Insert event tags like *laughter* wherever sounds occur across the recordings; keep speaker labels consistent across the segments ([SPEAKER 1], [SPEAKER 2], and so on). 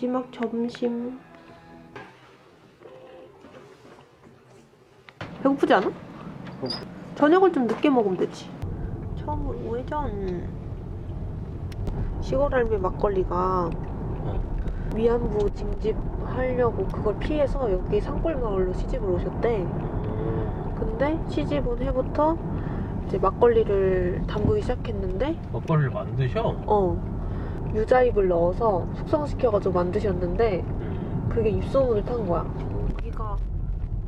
[SPEAKER 1] 마지막 점심. 배고프지 않아? 저녁을 좀 늦게 먹으면 되지. 처음으로 우회전. 시골 할매 막걸리가 위안부 징집 하려고 그걸 피해서 여기 산골 마을로 시집을 오셨대. 근데 시집 온 해부터 이제 막걸리를 담그기 시작했는데
[SPEAKER 2] 막걸리를 만드셔?
[SPEAKER 1] 어 유자잎을 넣어서 숙성시켜가지고 만드셨는데 그게 입소문을 탄 거야. 여기가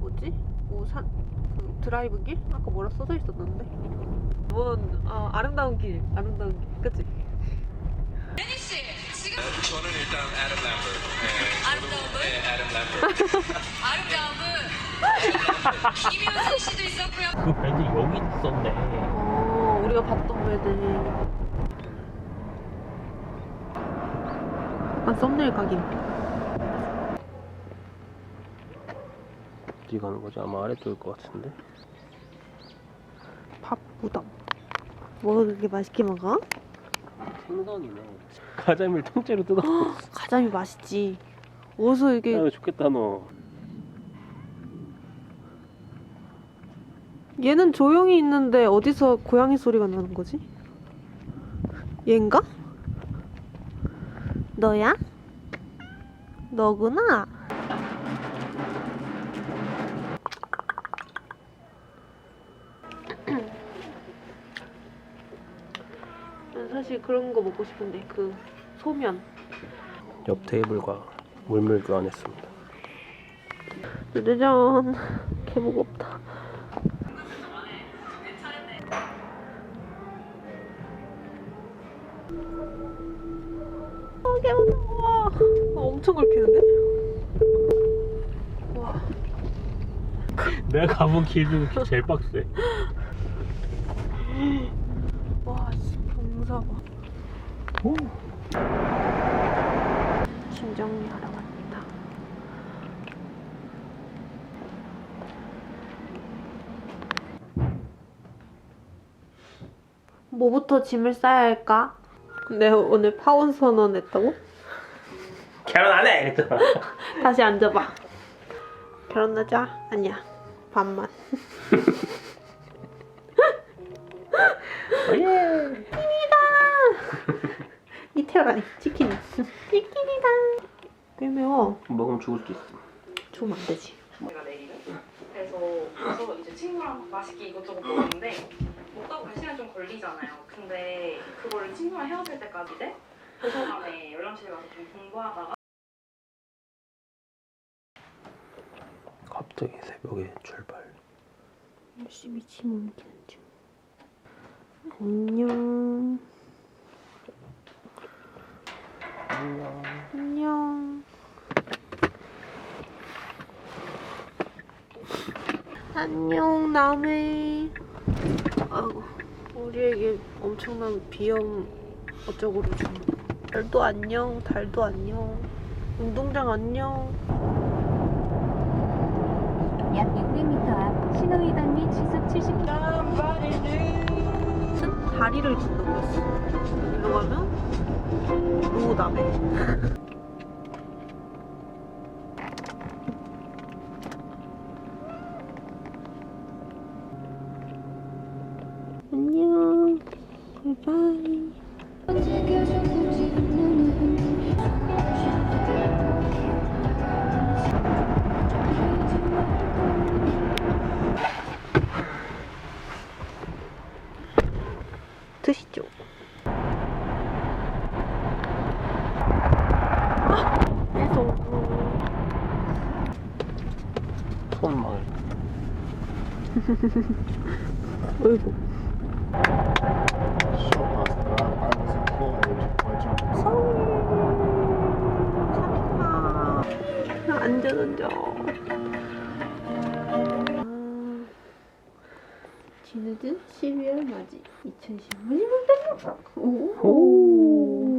[SPEAKER 1] 뭐지? 뭐 산, 그 드라이브 길? 아까 뭐라 써져 있었는데? 뭔 아, 아름다운 길, 아름다운 길, 그치?
[SPEAKER 3] 저는 일단 애덤 램버. 네, 애덤 램버.
[SPEAKER 4] 아름다움은 김효진 씨도 있었고요.
[SPEAKER 2] 그 밴드 여기 있었네.
[SPEAKER 1] 어, 우리가 봤던 배들. 약간 썸네일 각임.
[SPEAKER 2] 어디 가는 거지? 아마 아래쪽일 것 같은데.
[SPEAKER 1] 밥 무덤. 뭐 그렇게 맛있게 먹어?
[SPEAKER 2] 생선이네. 가자미를 통째로 뜯어. *gasps*
[SPEAKER 1] 가자미 맛있지. 어디서 이게
[SPEAKER 2] 야, 좋겠다 너.
[SPEAKER 1] 얘는 조용히 있는데 어디서 고양이 소리가 나는 거지? 얘인가? 너야? 너구나. 난 사실 그런 거 먹고 싶은데 그 소면.
[SPEAKER 2] 옆 테이블과 물물 교환했습니다.
[SPEAKER 1] 짜잔. 개 무겁다. 개 무서워. 아, 엄청 긁히는데? 와.
[SPEAKER 2] 내가 가본 길 중에 제일 빡세.
[SPEAKER 1] 와, 씨, 경사 봐.
[SPEAKER 2] 오.
[SPEAKER 1] 짐 정리하러 갑니다. 뭐부터 짐을 싸야 할까? 내가 오늘 파혼 선언했다고?
[SPEAKER 2] 결혼 안 해! 이랬잖아. *laughs*
[SPEAKER 1] 다시 앉아봐. 결혼하자? 아니야. 반만. *laughs*
[SPEAKER 2] 예.
[SPEAKER 1] 이태라니 치킨. 치킨이다. 꽤 매워.
[SPEAKER 2] 먹으면 죽을 수도 있어.
[SPEAKER 1] 죽으면 안 되지.
[SPEAKER 5] 제가 내리는 그래서 가서 이제 친구랑 맛있게 이것저것 먹었는데 그거를 친구랑 헤어질 때까지 이제 도서관에 열람실 가서 좀 공부하다가
[SPEAKER 2] 갑자기 새벽에 출발.
[SPEAKER 1] 열심히 짐 옮기는 중. 안녕.
[SPEAKER 2] 안녕.
[SPEAKER 1] 안녕. 안녕, 남해. 아이고, 우리에게 엄청난 비염 어쩌고로 좀. 달도 안녕, 달도 안녕. 운동장 안녕.
[SPEAKER 6] 약 600m 앞 신호 위반 및 시속 70km
[SPEAKER 1] 무슨 다리를 건너고 있어. 여기로 가면 노남해. *laughs* 안녕. 바이바이. 드시죠. 아, 계속.
[SPEAKER 2] 손망을.
[SPEAKER 1] 어이구. 앉아. 아, 뒤늦은 12월 맞이 2015년 오. 오.